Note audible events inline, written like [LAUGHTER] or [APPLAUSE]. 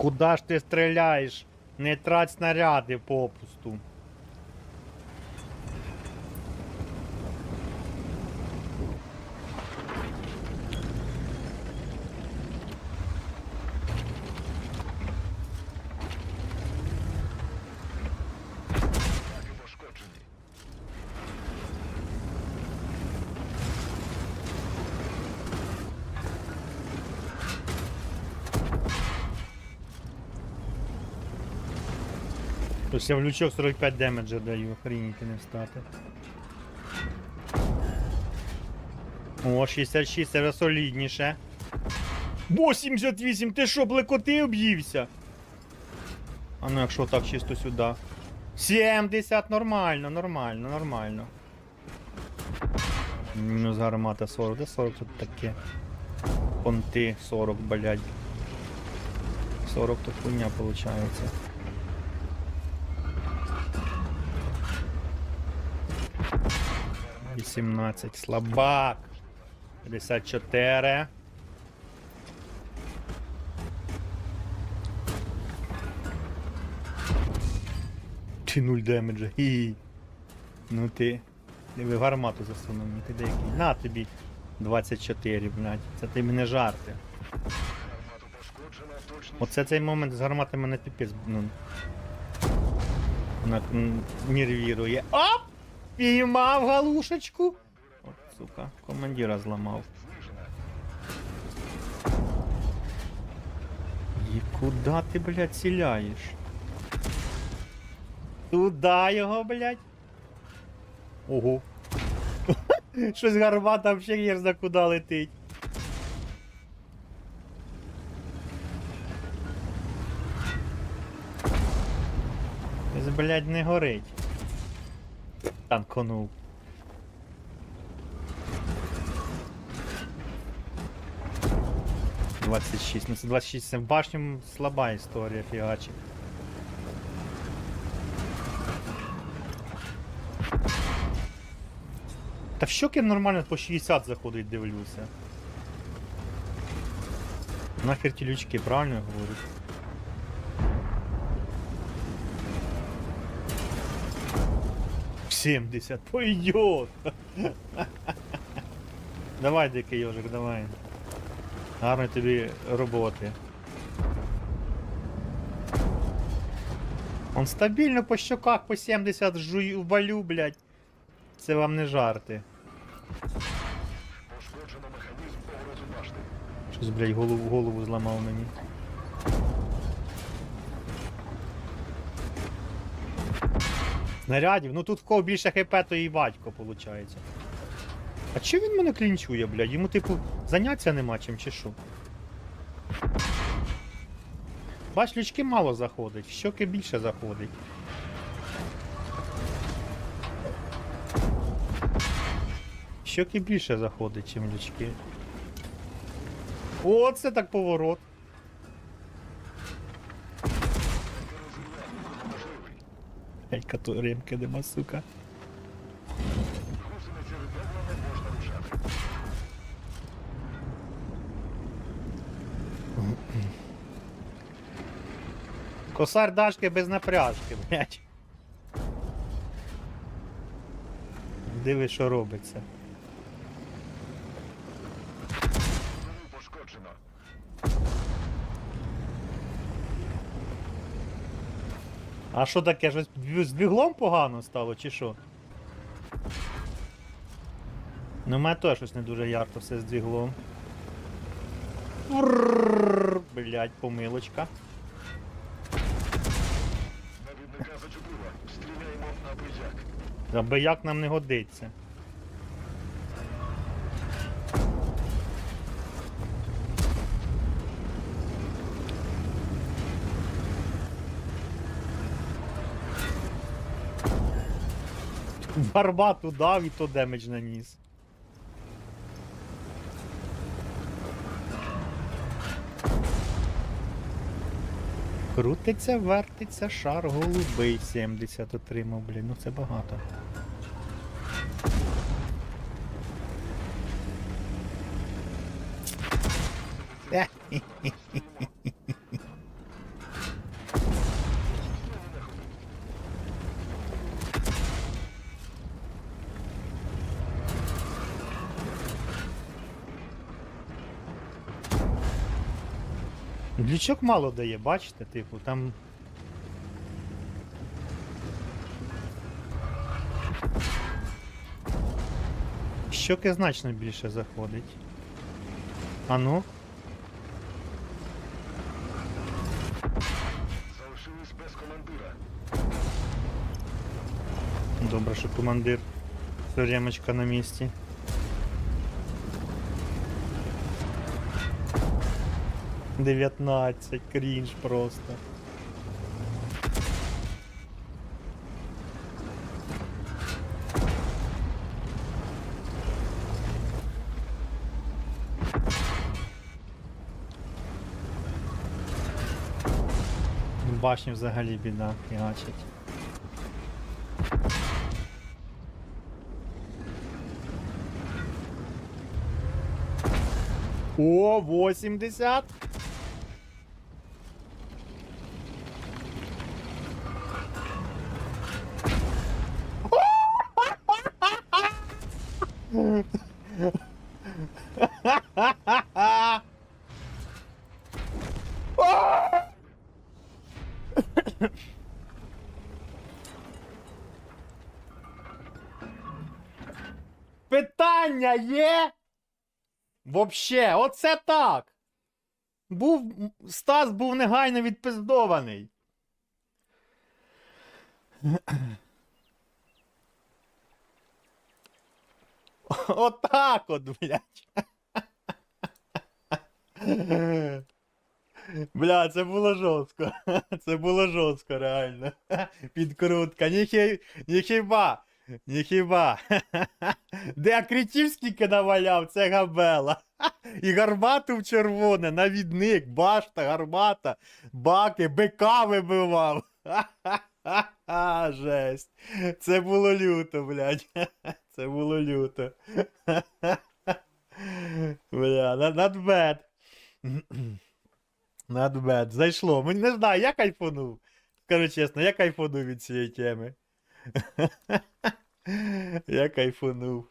Куда ж ти стріляєш? Не трать снаряди попусту. Ось я в лючок 45 демеджа даю, охрініти не встати. О, 66, це солідніше. 88, 78, ти що, блекоти об'ївся? А ну якщо так чисто сюди. 70, нормально, нормально, нормально. Мінус гармата 40, де 40 тут таке. Понти 40, блядь. 40 то хуйня виходить. 18. Слабак. 54. Чи 0 демеджа. Хі -хі. Ну ти. Диви гармату засунув, ну ти деякий. На тобі 24, блядь. Це ти мене жарти. Оце цей момент з гарматами на піпець ну, на, нервірує. Оп! Піймав галушечку. От, сука, командира зламав. І куди ти, блядь, ціляєш? Туда його, блядь. Ого. [LAUGHS] Щось гармата взагалі є за куди летить. Блядь, не горить. Танконув. Двадцять шість. Ну це 26 це в башню слаба історія фігачі. Та в щоки нормально по 60 заходить, дивлюся. Нахер ті лючки, правильно говорю? Семьдесят, пойдет. Давай, дикий йожик, давай. Гарної тобі роботи. Он стабільно по щоках по 70 жую валю, блядь. Це вам не жарти. Щось, блядь, голову, голову зламав мені. Снарядів? Ну тут в кого більше хп, то і батько, виходить. А чи він мене клінчує, блядь? Йому, типу, заняття нема чим чи що? Бач, лючки мало заходить, щоки більше заходить. Щоки більше заходить, чим лючки. О, це так поворот. Ей, кату ремки нема, сука. Гусениця відновлена, можна. Косар дашки без напряжки, блядь. Диви, що робиться. А що таке? Щось з біглом погано стало, чи що? Ну, в мене теж щось не дуже ярко все з двіглом. Блять, помилочка. Навідника зачепила. Стріляємо на бияк. А бияк нам не годиться. [LAUGHS] Барбату дав і то демедж наніс. Крутиться, вертиться, шар голубий 70 отримав, блін, ну це багато. Е, Глючок мало дає, бачите, типу, там. Щоки значно більше заходить. А ну, Залишились без командира. добре, що командир. Ремочка на місці. Дев'ятнадцять, крінж просто. Башні взагалі біда, фігачить. О, 80. Питання є? Вообще, оце так. Був. Стас був негайно відпиздований. Отак от, блядь. Бля, це було жорстко. [LAUGHS] Це було жорстко, реально. [LAUGHS] Підкрутка. Ніхі... Ніхіба. Ніхіба. [LAUGHS] Де Акритівський наваляв, це габела. І гармату в червоне, навідник, башта, гармата, баки, бика вибивав. Ха-ха-ха, жесть. Це було люто, блядь. Це було люто. Бля, bad. [CLEARS THROAT] Not bad. Зайшло. Мені не знаю, я кайфанув. Скажу чесно, я кайфанув від цієї теми. [LAUGHS] Я кайфанув.